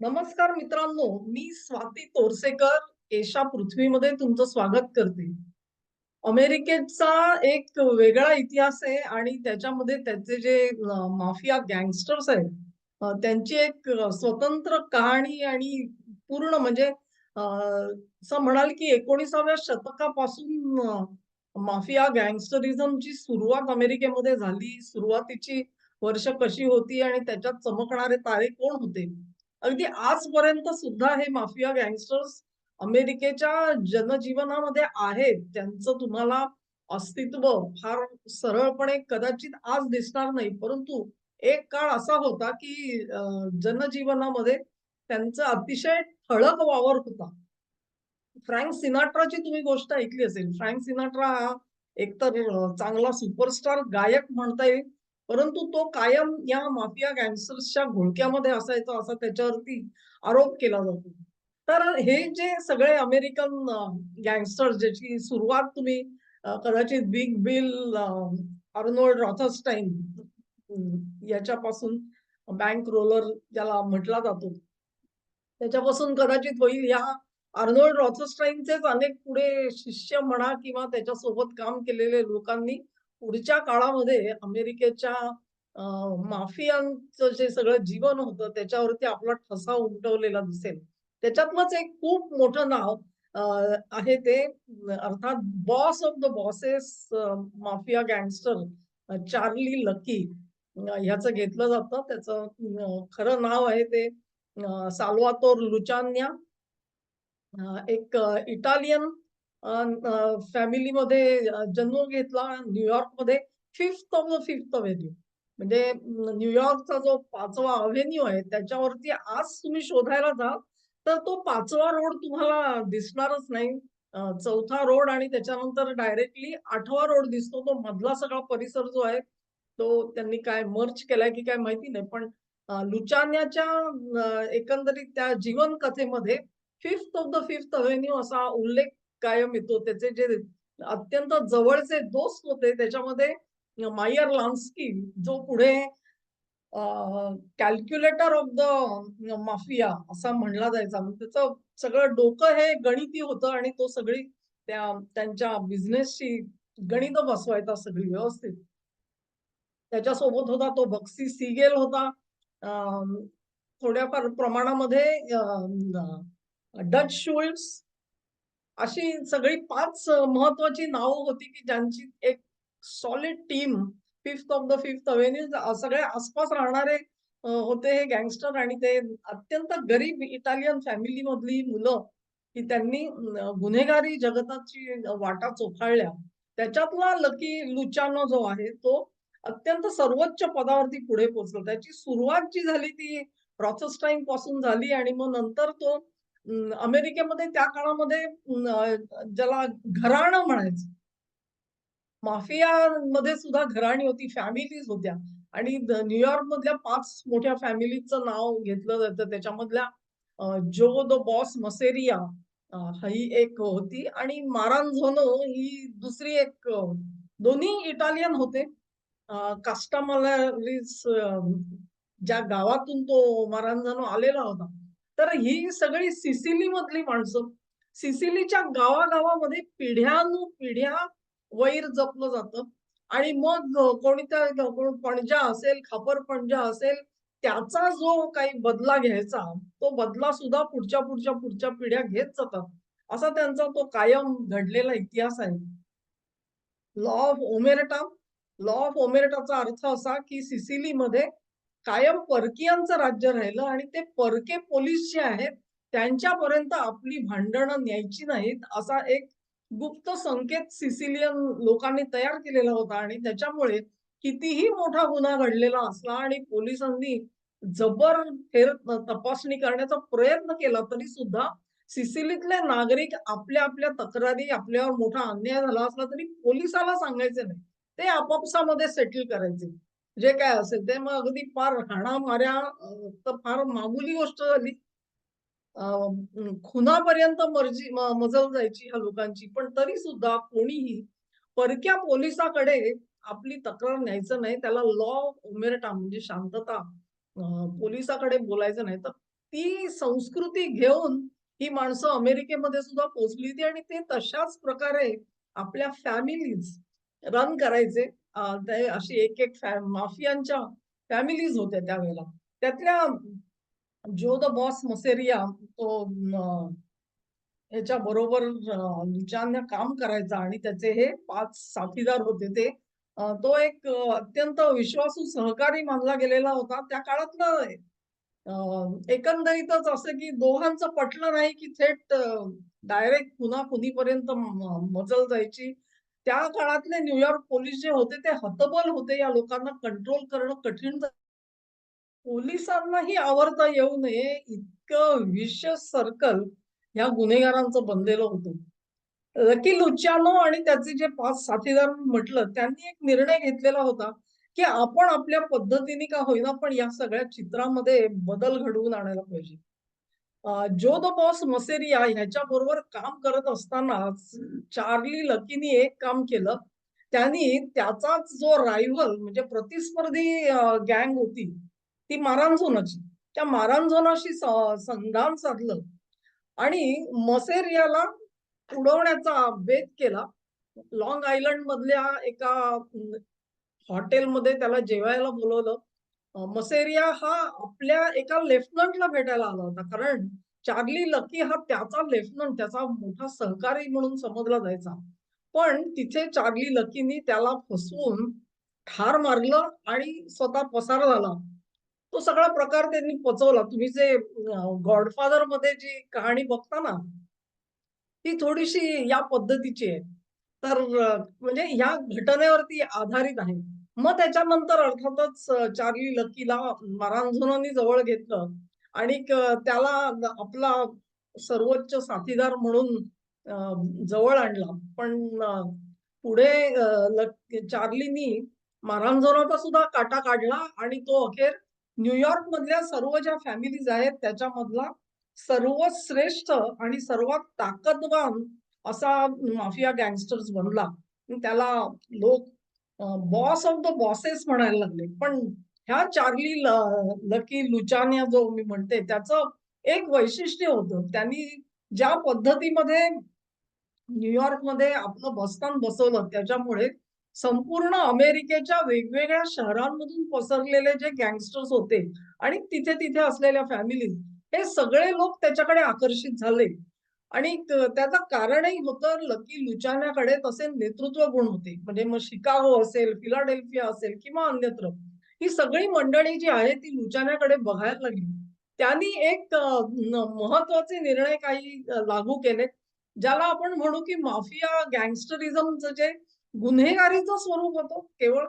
नमस्कार मित्रांनो मी स्वाती तोरसेकर. एशा पृथ्वीमध्ये तुमचं स्वागत करते. अमेरिकेचा एक वेगळा इतिहास आहे आणि त्याच्यामध्ये त्याचे जे माफिया गँगस्टर्स आहेत त्यांची एक स्वतंत्र कहाणी आणि पूर्ण म्हणजे असं म्हणाल की एकोणीसाव्या शतकापासून माफिया गँगस्टरिझमची सुरुवात अमेरिकेमध्ये झाली. सुरुवातीची वर्ष कशी होती आणि त्याच्यात चमकणारे तारे कोण होते? अगदी आजपर्यंत सुद्धा हे माफिया गँगस्टर्स अमेरिकेच्या जनजीवनामध्ये आहेत. त्यांचं तुम्हाला अस्तित्व फार सरळपणे कदाचित आज दिसणार नाही. परंतु एक काळ असा होता की जनजीवनामध्ये त्यांचा अतिशय ठळक वावर होता. फ्रँक सिनाट्राची तुम्ही गोष्ट ऐकली असेल. फ्रँक सिनाट्रा हा एकतर चांगला सुपरस्टार गायक म्हणता येईल. परंतु तो कायम या माफिया गँगस्टर्सच्या घोळक्यामध्ये असायचा असा त्याच्यावरती आरोप केला जातो. तर हे जे सगळे अमेरिकन गँगस्टर्स ज्याची सुरुवात तुम्ही कदाचित बिग बिल अर्नोल्ड रॉथस्टाईन याच्यापासून बँक रोलर ज्याला म्हटला जातो. त्याच्यापासून कदाचित होईल. या अर्नोल्ड रॉथस्टाईनचेच अनेक पुढे शिष्य म्हणा किंवा त्याच्यासोबत काम केलेले लोकांनी पुढच्या काळामध्ये अमेरिकेच्या माफियांचं जे सगळं जीवन होतं त्याच्यावरती आपला ठसा उमटवलेला दिसेल. त्याच्यातलंच एक खूप मोठं नाव आहे ते अर्थात boss of the bosses mafia gangster Charlie Lucky ह्याचं घेतलं जातं. त्याचं खरं नाव आहे ते सालवातोर साल्वातोर लुचान्या एक इटालियन फॅमिलीमध्ये जन्म घेतला न्यूयॉर्कमध्ये fifth of the Fifth Avenue म्हणजे न्यूयॉर्कचा जो पाचवा अव्हेन्यू आहे त्याच्यावरती आज तुम्ही शोधायला जा तर तो पाचवा रोड तुम्हाला दिसणारच नाही. चौथा रोड आणि त्याच्यानंतर डायरेक्टली आठवा रोड दिसतो. तो मधला सगळा परिसर जो आहे तो त्यांनी काय मर्च केलाय की काय माहिती नाही पण लुचान्याच्या एकंदरीत त्या जीवन कथेमध्ये fifth of the Fifth Avenue असा उल्लेख कायम येतो. त्याचे जे अत्यंत जवळचे दोस्त होते त्याच्यामध्ये मायर लान्स्की जो पुढे कॅल्क्युलेटर ऑफ द माफिया असा म्हणला जायचा. म्हणजे त्याचं सगळं डोकं हे गणिती होतं आणि तो सगळी त्या त्यांच्या बिझनेसची गणित बसवायचा सगळी व्यवस्थित. त्याच्यासोबत होता तो बक्सी सिगेल होता. थोड्याफार प्रमाणामध्ये डच शुल्स अशी सगळी पाच महत्वाची नावं होती की ज्यांची एक solid team fifth of the Fifth Avenue सगळे आसपास राहणारे होते हे गँगस्टर आणि ते अत्यंत गरीब इटालियन फॅमिली मधली मुलं की त्यांनी गुन्हेगारी जगताची वाटा चोखाळल्या. त्याच्यातला लकी लुचानो जो आहे तो अत्यंत सर्वोच्च पदावरती पुढे पोहोचला. त्याची सुरुवात जी झाली ती रॉथस्टाईन पासून झाली आणि मग नंतर तो अमेरिकेमध्ये त्या काळामध्ये ज्याला घराणं म्हणायचं. माफिया मध्ये सुद्धा घराणी होती फॅमिलीज होत्या. आणि न्यूयॉर्क मधल्या पाच मोठ्या फॅमिलीचं नाव घेतलं जातं. त्याच्यामधल्या जो द बॉस मसेरिया ही एक होती. आणि मारांझोनो ही दुसरी एक दोन्ही इटालियन होते. कास्टामलारीज ज्या गावातून तो मारांझानो आलेला होता. तर ही सगळी सिसिली मधली माणसं सिसिलीच्या गावागावामध्ये पिढ्यानुपिढ्या वैर जपलं जातं. आणि मग अ, कोणत्या पणजा असेल खापर पणजा असेल त्याचा जो काही बदला घ्यायचा तो बदला सुद्धा पुढच्या पुढच्या पुढच्या पिढ्या घेत जातात. असा त्यांचा तो कायम घडलेला इतिहास आहे. Law of omerta law of ओमेरटाचा अर्थ असा की सिसिलीमध्ये कायम परकीयांचं राज्य राहिलं आणि ते परके पोलीस जे आहेत त्यांच्यापर्यंत आपली भांडणं न्यायची नाहीत असा एक गुप्त संकेत सिसिलियन लोकांनी तयार केलेला होता. आणि त्याच्यामुळे कितीही मोठा गुन्हा घडलेला असला आणि पोलिसांनी जबर फेर तपासणी करण्याचा प्रयत्न केला तरी सुद्धा सिसिलीतले नागरिक आपल्या आपल्या तक्रारी आपल्यावर मोठा अन्याय झाला असला तरी पोलिसाला सांगायचे नाही. ते आपापसामध्ये सेटल करायचे. जे काय असेल ते मग अगदी फार हाणामाऱ्या तर फार मागुली गोष्ट झाली. खुनापर्यंत मर्जी मजल जायची ह्या लोकांची. पण तरी सुद्धा कोणीही परक्या पोलिसाकडे आपली तक्रार न्यायचं नाही. त्याला लॉ उमेरटा म्हणजे शांतता पोलिसाकडे बोलायचं नाही. तर ती संस्कृती घेऊन ही माणसं अमेरिकेमध्ये सुद्धा पोचली होती आणि ते तशाच प्रकारे आपल्या फॅमिलीज रन करायचे. ते अशी एक-एक माफियांच्या फॅमिलीज होत्या त्यावेळेला. त्यातल्या जो द बॉस मसेरिया तो याच्या बरोबर लुचांना काम करायचा आणि त्याचे हे पाच साथीदार होते ते. तो एक अत्यंत विश्वासू सहकारी मानला गेलेला होता. त्या काळातलं एकंदरीतच असं की दोघांचं पटलं नाही की थेट डायरेक्ट पुन्हा कुणीपर्यंत मजल जायची. त्या काळातले न्यूयॉर्क पोलीस जे होते ते हतबल होते. या लोकांना कंट्रोल करणं कठीण पोलिसांनाही आवरता येऊ नये इतकं विशेष सर्कल ह्या गुन्हेगारांचं बनलेलं होतं. लकी लुचियानो आणि त्याचे जे पाच साथीदार म्हटलं, त्यांनी एक निर्णय घेतलेला होता, की आपण आपल्या पद्धतीने का होईना, पण या सगळ्या चित्रामध्ये बदल घडवून आणायला पाहिजे. जो द बॉस मसेरिया ह्याच्याबरोबर काम करत असताना चार्ली लकीनी एक काम केलं. त्यांनी त्याचाच जो रायव्हल म्हणजे प्रतिस्पर्धी गँग होती, ती मारांझोनाची. त्या मारांझोनाशी संधान साधलं आणि मसेरियाला उडवण्याचा बेत केला. लॉंग आयलंड मधल्या एका हॉटेलमध्ये त्याला जेवायला बोलवलं मसेरिया हा आपल्या एका लेफ्टनंटला भेटायला आला होता. कारण चार्ली लकी हा त्याचा लेफ्टनंट, त्याचा मोठा सहकारी म्हणून समजला जायचा. पण तिथे चार्ली लकीनी त्याला फसवून ठार मारलं आणि स्वतः पसार झाला. तो सगळा प्रकार त्यांनी पचवला. तुम्ही जे गॉडफादरमध्ये जी कहाणी बघता ना, ती थोडीशी या पद्धतीची आहे. तर म्हणजे ह्या घटनेवरती आधारित आहे. मग त्याच्यानंतर अर्थातच चार्ली लकीला मारांझोनानी जवळ घेतलं आणि त्याला आपला सर्वोच्च साथीदार म्हणून जवळ आणला. पण पुढे चार्लीनी मारांझोनाचा सुद्धा काटा काढला आणि तो अखेर न्यूयॉर्क मधल्या सर्व ज्या फॅमिलीज आहेत त्याच्यामधला सर्वश्रेष्ठ आणि सर्वात ताकदवान असा माफिया गँगस्टर्स बनला. त्याला लोक बॉस ऑफ द बॉसेस म्हणायला लागले. पण ह्या चार्ली ल लकी लुचानिया जो मी म्हणते त्याचं एक वैशिष्ट्य होतं. त्यांनी ज्या पद्धतीमध्ये न्यूयॉर्कमध्ये आपलं बस्तान बसवलं त्याच्यामुळे संपूर्ण अमेरिकेच्या वेगवेगळ्या शहरांमधून पसरलेले जे गँगस्टर्स होते आणि तिथे-तिथे असलेल्या फॅमिलीज हे सगळे लोक त्याच्याकडे आकर्षित झाले आणि त्याचं कारणही होतं लकी लुचान्याकडे तसे नेतृत्व गुण होते. म्हणजे मग शिकागो असेल, फिलाडेल्फिया असेल किंवा अन्यत्र. ही सगळी मंडळी जी आहे ती लुचान्याकडे बघायला लागली. त्यांनी एक महत्त्वाचे निर्णय काही लागू केले. ज्याला आपण म्हणू की माफिया गँगस्टरिझमचं जे गुन्हेगारीचं स्वरूप होतं केवळ,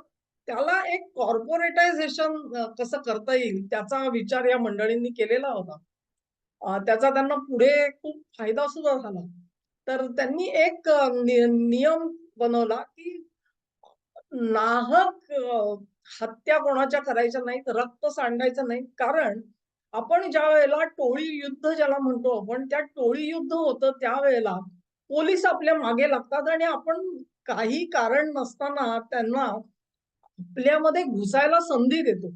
त्याला एक कॉर्पोरेटायझेशन कसं करता येईल त्याचा विचार या मंडळींनी केलेला होता. त्याचा त्यांना पुढे खूप फायदा सुद्धा झाला. तर त्यांनी एक नियम बनवला की नाहक हत्या कोणाच्या करायच्या नाहीत, रक्त सांडायचं नाही. कारण आपण ज्या वेळेला टोळी युद्ध ज्याला म्हणतो आपण, त्या टोळी युद्ध होतं त्यावेळेला पोलीस आपल्या मागे लागतात आणि आपण काही कारण नसताना त्यांना आपल्यामध्ये घुसायला संधी देतो.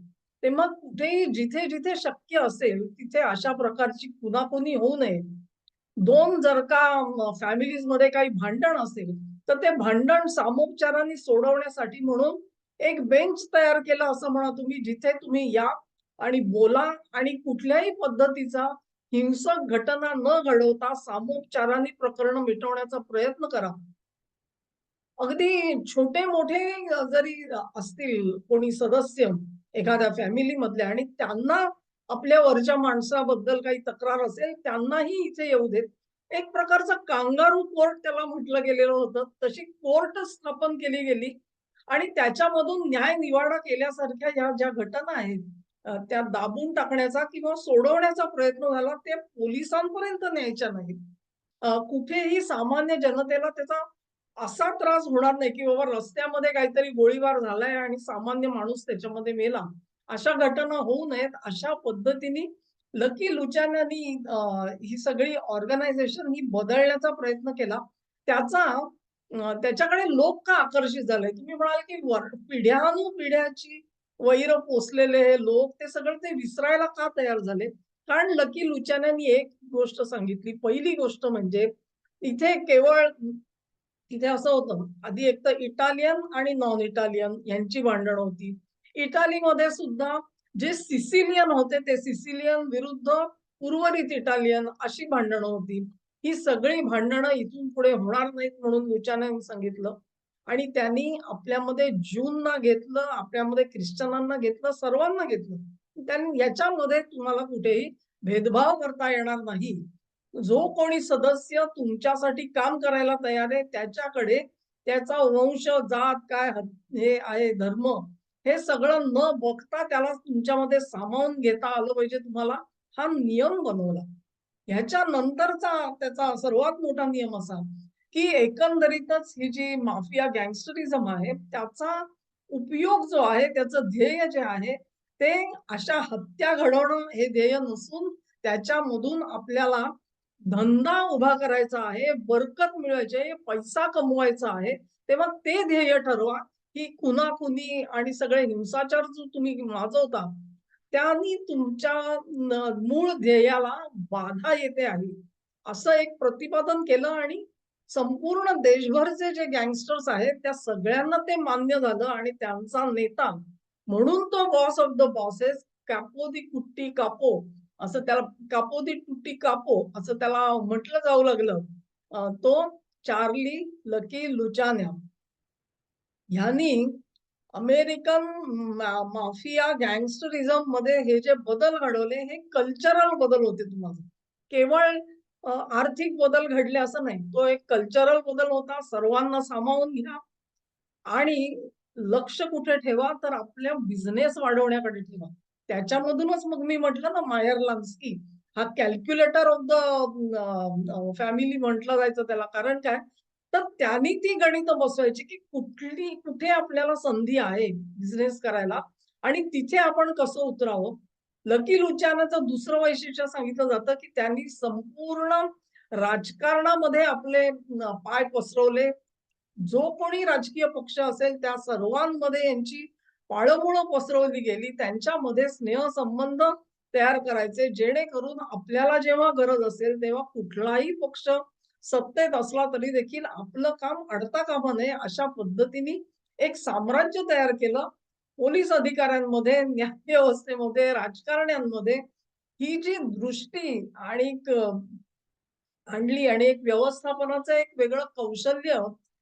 तेव्हा कुठेही जिथे-जिथे शक्य असेल, तिथे अशा प्रकारची खुनाखुनी होऊ नये. दोन जर का फॅमिलीजमध्ये काही भांडण असेल, तर ते भांडण सामोपचाराने सोडवण्यासाठी म्हणून एक बेंच तयार केला असं म्हणा तुम्ही, जिथे तुम्ही या आणि बोला आणि कुठल्याही पद्धतीचा हिंसक घटना न घडवता सामोपचाराने प्रकरण मिटवण्याचा प्रयत्न करा. अगदी छोटे-मोठे जरी असतील कोणी सदस्य एखाद्या फॅमिलीमधल्या आणि त्यांना आपल्या वरच्या माणसाबद्दल काही तक्रार असेल, त्यांनाही इथे येऊ देत. एक प्रकारचं कांगारू कोर्ट त्याला म्हटलं गेलेलं होतं. तशी कोर्ट स्थापन केली गेली आणि त्याच्यामधून न्याय-निवाडा केल्यासारख्या ह्या ज्या घटना आहेत, त्या दाबून टाकण्याचा किंवा सोडवण्याचा प्रयत्न झाला. ते पोलिसांपर्यंत न्यायच्या नाहीत. कुठेही सामान्य जनतेला त्याचा असा त्रास होणार नाही, की बाबा रस्त्यामध्ये काहीतरी गोळीबार झालाय आणि सामान्य माणूस त्याच्यामध्ये मेला. अशा घटना होऊ नयेत, अशा पद्धतीने लकी लुचानानी ही सगळी ऑर्गनायझेशन ही बदलण्याचा प्रयत्न केला. त्याचा त्याच्याकडे लोक का आकर्षित झाले? तुम्ही म्हणाल, की पिढ्यानुपिढ्याची वैर पोसलेले हे लोक ते सगळं ते विसरायला का तयार झाले? कारण लकी लुचानानी एक गोष्ट सांगितली. पहिली गोष्ट म्हणजे इथे केवळ तिथे असं होतं, आधी एक तर इटालियन आणि नॉन इटालियन यांची भांडणं होती. इटालीमध्ये सुद्धा जे सिसिलियन होते ते सिसिलियन विरुद्ध उर्वरित इटालियन अशी भांडणं होती. ही सगळी भांडणं इथून पुढे होणार नाहीत म्हणून लुचाने सांगितलं आणि त्यांनी आपल्यामध्ये ज्यूंना घेतलं, आपल्यामध्ये ख्रिश्चनांना घेतलं, सर्वांना घेतलं. त्यांनी याच्यामध्ये तुम्हाला कुठेही भेदभाव करता येणार नाही. जो कोणी सदस्य तुमच्यासाठी काम करायला तयार आहे त्याच्याकडे त्याचा वंश, जात काय हे आहे धर्म हे सगळं न बघता त्याला तुमच्यामध्ये सामावून घेता आलं पाहिजे तुम्हाला हा नियम बनवला. ह्याच्या नंतरचा त्याचा सर्वात मोठा नियम असा, की एकंदरीतच ही जी माफिया गँगस्टरिझम आहे त्याचा उपयोग जो आहे त्याचं ध्येय जे आहे ते अशा हत्या घडवणं हे ध्येय नसून त्याच्यामधून आपल्याला धंदा उभा करायचा आहे, बरकत मिळवायची आहे, पैसा कमवायचा आहे. तेव्हा ते ध्येय ठरवा, की खुनाखुनी आणि सगळे हिंसाचार जो तुम्ही माजवता, त्यांनी तुमच्या मूळ ध्येयाला बाधा येते आहे. असं एक प्रतिपादन केलं आणि संपूर्ण देशभरचे जे गँगस्टर्स आहेत त्या सगळ्यांना ते मान्य झालं आणि त्यांचा नेता म्हणून तो बॉस ऑफ द बॉसेस कापो दी कुट्टी कापो असं त्याला कापो दी टुट्टी कापो असं त्याला म्हटलं जाऊ लागलं. तो चार्ली लकी लुचान्या. ह्यांनी अमेरिकन माफिया गँगस्टरिझममध्ये हे जे बदल घडवले हे कल्चरल बदल होते तुम्हाला. केवळ आर्थिक बदल घडले असं नाही. तो एक कल्चरल बदल होता. सर्वांना सामावून घ्या आणि लक्ष कुठे ठेवा तर आपल्या बिझनेस वाढवण्याकडे ठेवा. त्याच्यामधूनच मग मी म्हटलं ना मायर लान्स्की हा कॅल्क्युलेटर ऑफ द फॅमिली म्हटलं जायचं त्याला. कारण काय? तर त्यांनी ती गणित बसवायची की कुठली कुठे आपल्याला संधी आहे बिझनेस करायला आणि तिथे आपण कसं उतरावं. लकी लुचानाचं दुसरं वैशिष्ट्य सांगितलं जातं की त्यांनी संपूर्ण राजकारणामध्ये आपले पाय पसरवले. जो कोणी राजकीय पक्ष असेल त्या सर्वांमध्ये यांची पाळंमुळं पसरवली गेली. त्यांच्यामध्ये स्नेहसंबंध तयार करायचे जेणेकरून आपल्याला जेव्हा गरज असेल तेव्हा कुठलाही पक्ष सत्तेत असला तरी देखील आपलं काम अडता कामा नये अशा पद्धतीने एक साम्राज्य तयार केलं. पोलीस अधिकाऱ्यांमध्ये, न्यायव्यवस्थेमध्ये, राजकारण्यांमध्ये ही जी दृष्टी आणि आणली आणि एक व्यवस्थापनाचं एक वेगळं कौशल्य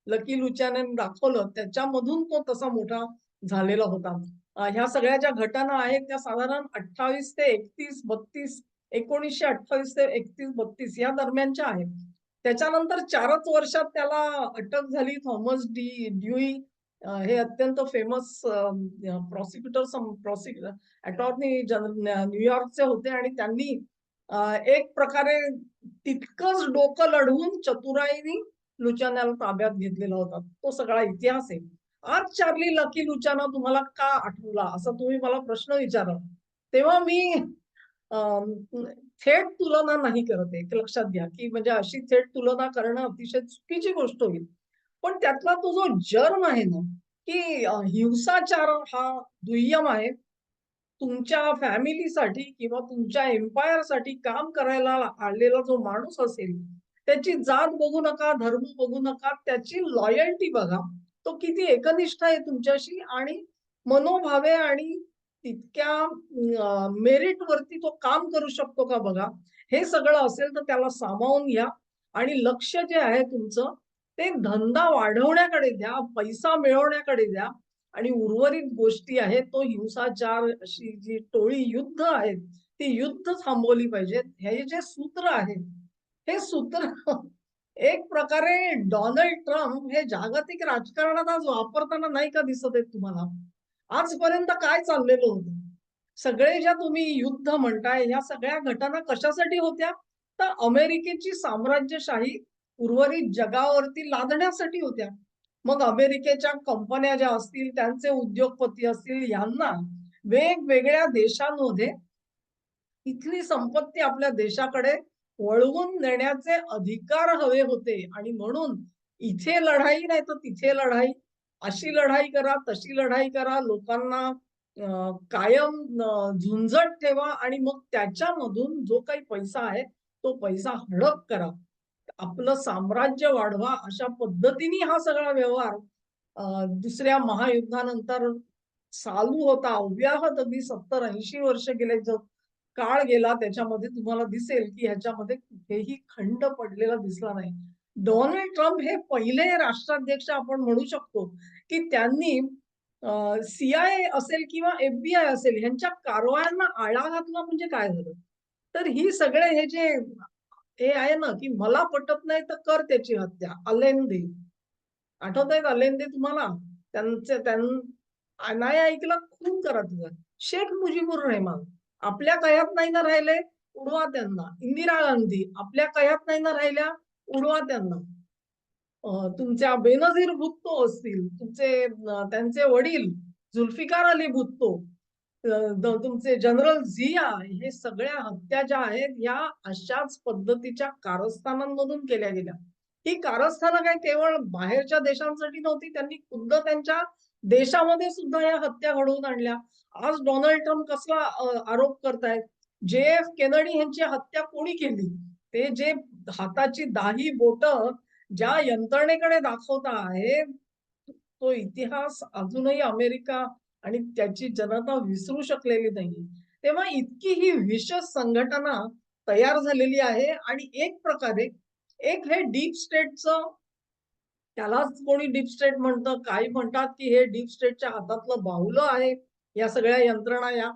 लकी लुच्याने दाखवलं. त्याच्यामधून तो तसा मोठा झालेला होता. ह्या सगळ्या ज्या घटना आहेत त्या साधारण 28 ते 31, 32 1928 ते 31-32 या दरम्यानच्या आहेत. त्याच्यानंतर चारच वर्षात त्याला अटक झाली. थॉमस डी ड्यूई हे अत्यंत famous prosecutor prosecutor attorney general न्यूयॉर्कचे होते आणि त्यांनी एक प्रकारे तितकंच डोकं लढवून चतुराईनी लुचान्याला ताब्यात घेतलेला होता. तो सगळा इतिहास आहे. आज चार्ली लकी लुचाना तुम्हाला का आठवला? असा तुम्ही मला प्रश्न विचारा तेव्हा मी थेट तुलना नाही करत एक लक्षात घ्या की म्हणजे अशी थेट तुलना करणं अतिशय चुकीची गोष्ट होईल. पण त्यातला तो जो जर्म आहे ना की हिंसाचार हा दुय्यम आहे. तुमच्या फॅमिलीसाठी किंवा तुमच्या एम्पायरसाठी काम करायला आलेला जो माणूस असेल त्याची जात बघू नका धर्म बघू नका त्याची लॉयल्टी बघा. तो किती एकनिष्ठ आहे तुमच्याशी आणि मनोभावे आणि तितक्या मेरिट वरती तो काम करू शकतो का बघा? हे सगळं असेल तर त्याला सामावून घ्या आणि लक्ष जे आहे तुमचं ते धंदा वाढवण्याकडे द्या पैसा मिळवण्याकडे द्या आणि उर्वरित गोष्टी आहेत तो हिंसाचार अशी जी टोळी युद्ध आहेत ती युद्ध थांबवली पाहिजेत. हे जे सूत्र आहेत हे सूत्र एक प्रकारे डोनाल्ड ट्रम्प हे जागतिक राजकारणात आज वापरताना नाही का दिसत आहेत तुम्हाला? आजपर्यंत काय चाललेलं होतं? सगळे ज्या तुम्ही युद्ध म्हणताय ह्या सगळ्या घटना कशासाठी होत्या? तर अमेरिकेची साम्राज्यशाही उर्वरित जगावरती लादण्यासाठी होत्या. मग अमेरिकेच्या कंपन्या ज्या असतील त्यांचे उद्योगपती असतील यांना वेगवेगळ्या देशांमध्ये इथली संपत्ती आपल्या देशाकडे वळवून नेण्याचे अधिकार हवे होते आणि म्हणून इथे लढाई नाही तर तिथे लढाई अशी लढाई करा तशी लढाई करा लोकांना कायम अ, झुंजत ठेवा आणि मग त्याच्यामधून जो काही पैसा आहे, तो पैसा हडप करा. आपलं साम्राज्य वाढवा अशा पद्धतीने हा सगळा व्यवहार दुसऱ्या महायुद्धानंतर चालू होता. अव्याहत अगदी 70-80 वर्ष गेले. जग काळ गेला त्याच्यामध्ये तुम्हाला दिसेल, की ह्याच्यामध्ये कुठेही खंड पडलेला दिसला नाही. डोनाल्ड ट्रम्प हे पहिले राष्ट्राध्यक्ष आपण म्हणू शकतो, की त्यांनी सीआय असेल किंवा एफबीआय असेल ह्यांच्या कारवायांना आळा घातला म्हणजे काय झालं? तर ही सगळे हे जे हे आहे ना, की मला पटत नाही तर कर त्याची हत्या. अलेंदे. आठवतायत अलेंदे तुम्हाला? त्यांचे त्यां नाही ऐकलं खून करा तिचा. शेख मुजीबुर रहमान आपल्या कयात नाही ना राहिले, उडवा त्यांना. इंदिरा गांधी आपल्या कयात नाही ना राहिल्या, उडवा त्यांना. तुमच्या बेनझीर भुत्तो असतील, तुमचे त्यांचे वडील जुल्फिकार अली भुत्तो तुमचे जनरल झिया हे सगळ्या हत्या ज्या आहेत, या अशाच पद्धतीच्या कारस्थानांमधून केल्या गेल्या. ही कारस्थानं काय केवळ बाहेरच्या देशांसाठी नव्हती, त्यांनी खुद्द त्यांच्या देशामध्ये सुद्धा या हत्या घडवून आणल्या. आज डोनाल्ड ट्रम्प कसला आरोप करतायत, जे-एफ केनडी यांची हत्या कोणी केली? ते जे हाताची दाही बोट ज्या यंत्रणेकडे दाखवता आहे, तो इतिहास अजूनही अमेरिका आणि त्याची जनता विसरू शकलेली नाही तेव्हा इतकी ही विशेष संघटना तयार झालेली आहे आणि एक प्रकारे एक हे डीप स्टेटचं त्यालाच कोणी डीप स्टेट म्हणतं, काही म्हणतात, की हे डीप स्टेटच्या हातातलं बाहुलं आहे, या सगळ्या यंत्रणा या.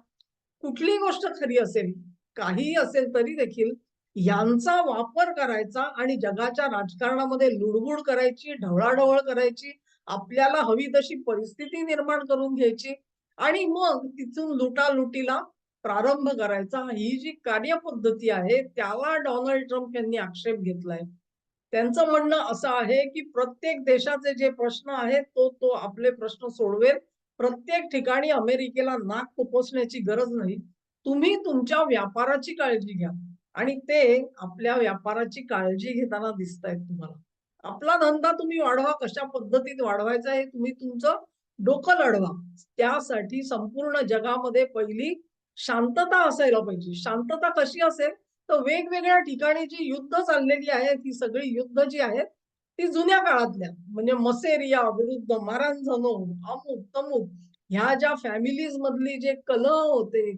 कुठली गोष्ट खरी असेल, काहीही असेल तरी देखील यांचा वापर करायचा आणि जगाच्या राजकारणामध्ये लुडबुड करायची, ढवळाढवळ करायची, आपल्याला हवी तशी परिस्थिती निर्माण करून घ्यायची आणि मग तिथून लुटालुटीला प्रारंभ करायचा. ही जी कार्यपद्धती आहे, त्याला डोनाल्ड ट्रम्प यांनी आक्षेप घेतलाय. त्यांचं म्हणणं असं आहे, की प्रत्येक देशाचे जे प्रश्न आहेत, तो तो आपले प्रश्न सोडवेल. प्रत्येक ठिकाणी अमेरिकेला नाक खुपसण्याची गरज नाही. तुम्ही तुमच्या व्यापाराची काळजी घ्या आणि ते आपल्या व्यापाराची काळजी घेताना दिसतायत तुम्हाला. आपला धंदा तुम्ही वाढवा, कशा पद्धतीत वाढवायचा हे तुम्ही तुमचं डोकं लढवा. त्यासाठी संपूर्ण जगामध्ये पहिली शांतता असायला पाहिजे. शांतता कशी असेल? तर वेगवेगळ्या ठिकाणी जी युद्ध चाललेली आहेत, ही सगळी युद्ध जी आहेत, ती जुन्या काळातल्या. म्हणजे मसेरिया विरुद्ध मारांझनो अमुक-तमुक ह्या ज्या फॅमिलीज मधली जे कलह होते,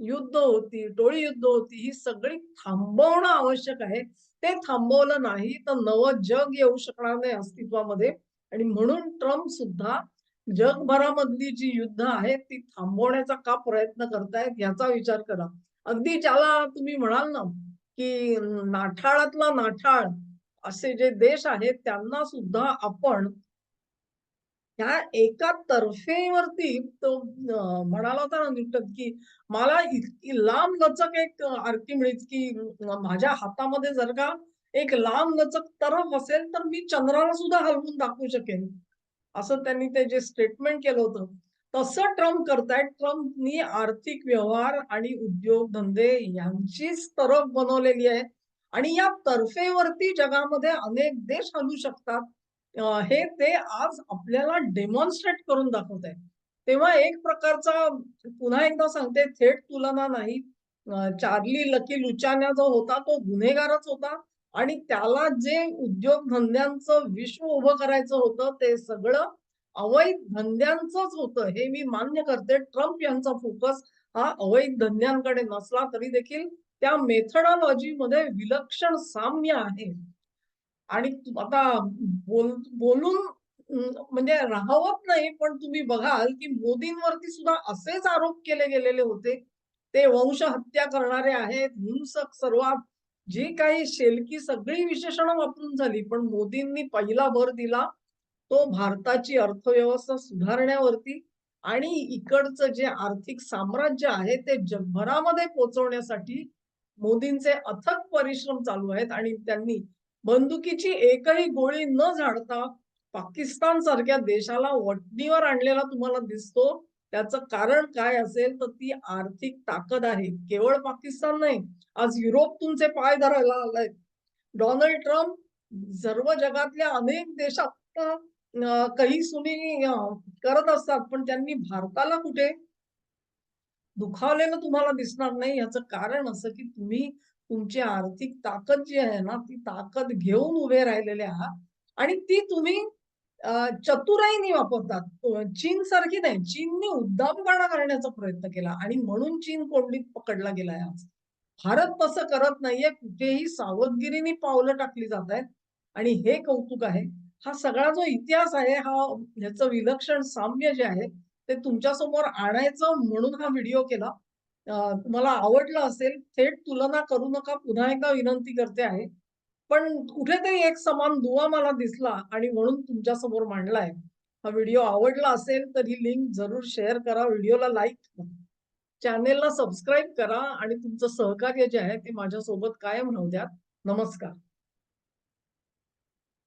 युद्ध होती, टोळी युद्ध होती, ही सगळी थांबवणं आवश्यक आहे. ते थांबवलं नाही तर नवं जग येऊ शकणार नाही अस्तित्वामध्ये आणि म्हणून ट्रम्प सुद्धा जगभरामधली जी युद्ध आहेत, ती थांबवण्याचा का प्रयत्न करतायत याचा विचार करा. अगदी ज्याला तुम्ही म्हणाल ना, की नाठाळातला नाठाळ असे जे देश आहेत, त्यांना सुद्धा आपण ह्या एका तर्फेवरती तो म्हणाला होता ना न्यूटन, की मला इतकी लांबलचक एक आर्किमिडीज, की माझ्या हातामध्ये जर का एक लांबलचक तरफ असेल, तर मी चंद्राला सुद्धा हलवून दाखवू शकेन. असं त्यांनी ते जे स्टेटमेंट केलं होतं. तसं ट्रम्प करतायत. ट्रम्पनी आर्थिक व्यवहार आणि उद्योगधंदे यांचीच तरफ बनवलेली आहे आणि या तर्फेवरती जगामध्ये अनेक देश हलू शकतात. हे ते आज आपल्याला डेमॉन्स्ट्रेट करून दाखवत आहेत. तेव्हा एक प्रकारचा पुन्हा एकदा सांगते थेट तुलना नाही. चार्ली लकी लुचान्या जो होता तो गुन्हेगारच होता आणि त्याला जे उद्योगधंद्यांचं विश्व उभं करायचं होतं ते सगळं अवैध धंद्यांचंच होतं. हे मी मान्य करते. ट्रम्प यांचा फोकस हा अवैध धंद्यांकडे नसला तरी देखील त्या मेथोडॉलॉजीमध्ये विलक्षण साम्य आहे. आणि आता बोल बोलून म्हणजे राहवत नाही, पण तुम्ही बघाल, की मोदींवरती सुद्धा असेच आरोप केले गेलेले होते. ते वंश हत्या करणारे आहेत, हिंसक सर्वात जी काही शेलकी सगळी विशेषणं वापरून झाली. पण मोदींनी पहिला भर दिला, तो भारताची अर्थव्यवस्था सुधारण्यावरती आणि इकडचं जे आर्थिक साम्राज्य आहे, ते जगभरामध्ये पोहोचवण्यासाठी मोदींचे अथक परिश्रम चालू आहेत आणि त्यांनी बंदुकीची एकही गोळी न झाडता पाकिस्तान सारख्या देशाला वटणीवर आणलेला तुम्हाला दिसतो. त्याचं कारण काय असेल तर ती आर्थिक ताकद आहे. केवळ पाकिस्तान नाही, आज युरोप तुमचे पाय धरायला आलाय. डोनाल्ड ट्रम्प सर्व जगातल्या अनेक देशात काही सुनी करत असतात, पण त्यांनी भारताला कुठे दुखावलेलं तुम्हाला दिसणार नाही याचं कारण असं की तुम्ही तुमची आर्थिक ताकद जी आहे ना ती ताकद घेऊन उभे राहिलेले आहात आणि ती तुम्ही चतुराईनी चतुराईने वापरतात. चीन चीनसारखी नाही. चीनने उद्दामपणा करण्याचा प्रयत्न केला आणि म्हणून चीन कोंडीत पकडला गेला आज. भारत तसं करत नाहीये. कुठेही सावधगिरीने पावलं टाकली जात आहेत आणि हे कौतुक आहे. हा सगळा जो इतिहास आहे, हा ह्याचं विलक्षण साम्य जे आहे, ते तुमच्यासमोर आणायचं म्हणून हा व्हिडिओ केला. तुम्हाला आवडला असेल, थेट तुलना करू नका, पुन्हा एकदा विनंती करते आहे. पण कुठेतरी एक समान दुवा मला दिसला आणि म्हणून तुमच्यासमोर मांडलाय. हा व्हिडिओ आवडला असेल तर ही लिंक जरूर शेअर करा, व्हिडिओला लाईक करा. चॅनेलला सबस्क्राईब करा आणि तुमचं सहकार्य जे आहे ते माझ्यासोबत कायम राहू द्या. नमस्कार.